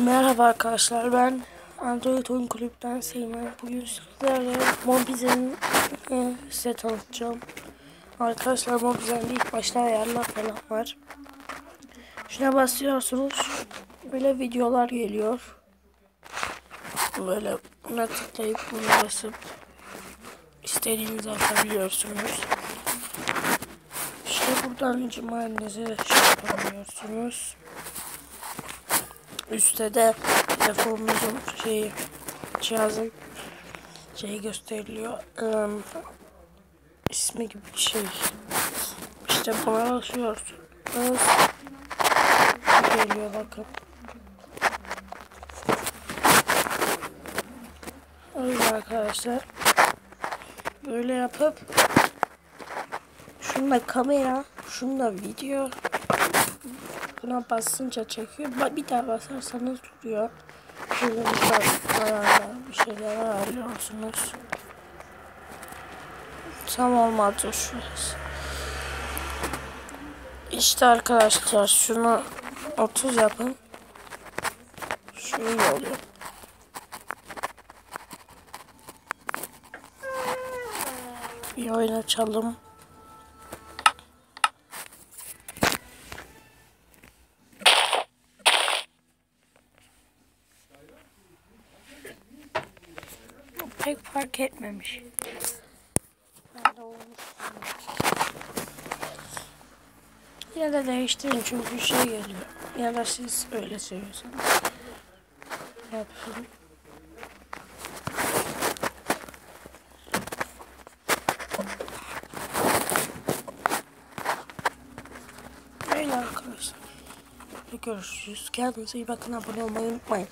Merhaba arkadaşlar ben Android Oyun Kulüp'ten Seymen. Bugün sizlerle Mobizen'i e, size tanıtacağım. Arkadaşlar Mobizen'de ilk başta ayarlar falan var. Şuna basıyorsunuz. Böyle videolar geliyor. Böyle buna tıklayıp buna basıp istediğinizi atabiliyorsunuz. İşte buradan cimannenizi şey yapabiliyorsunuz. Üstte de telefonunuzun şeyi cihazın şeyi gösteriliyor. Um, ismi gibi bir şey. İşte buna basıyorsunuz. Geliyor bakın. Öyle arkadaşlar. Böyle yapıp şunda kamera, şunda video, Buna basınca çekiyor. Bir daha basarsanız duruyor. Şöyle bir ayarlar, bir şeyler ayarlıyorsunuz. Tam olmadı şurası. İşte arkadaşlar şunu 30 yapın. Şöyle oluyor. Bir oyun açalım. Pek fark etmemiş. Ya da değiştirin çünkü şey geliyor. Ya da siz öyle seviyorsanız. Yapın. Böyle arkadaşlar. Görüşürüz. Kendinize iyi bakın. Abone olmayı unutmayın.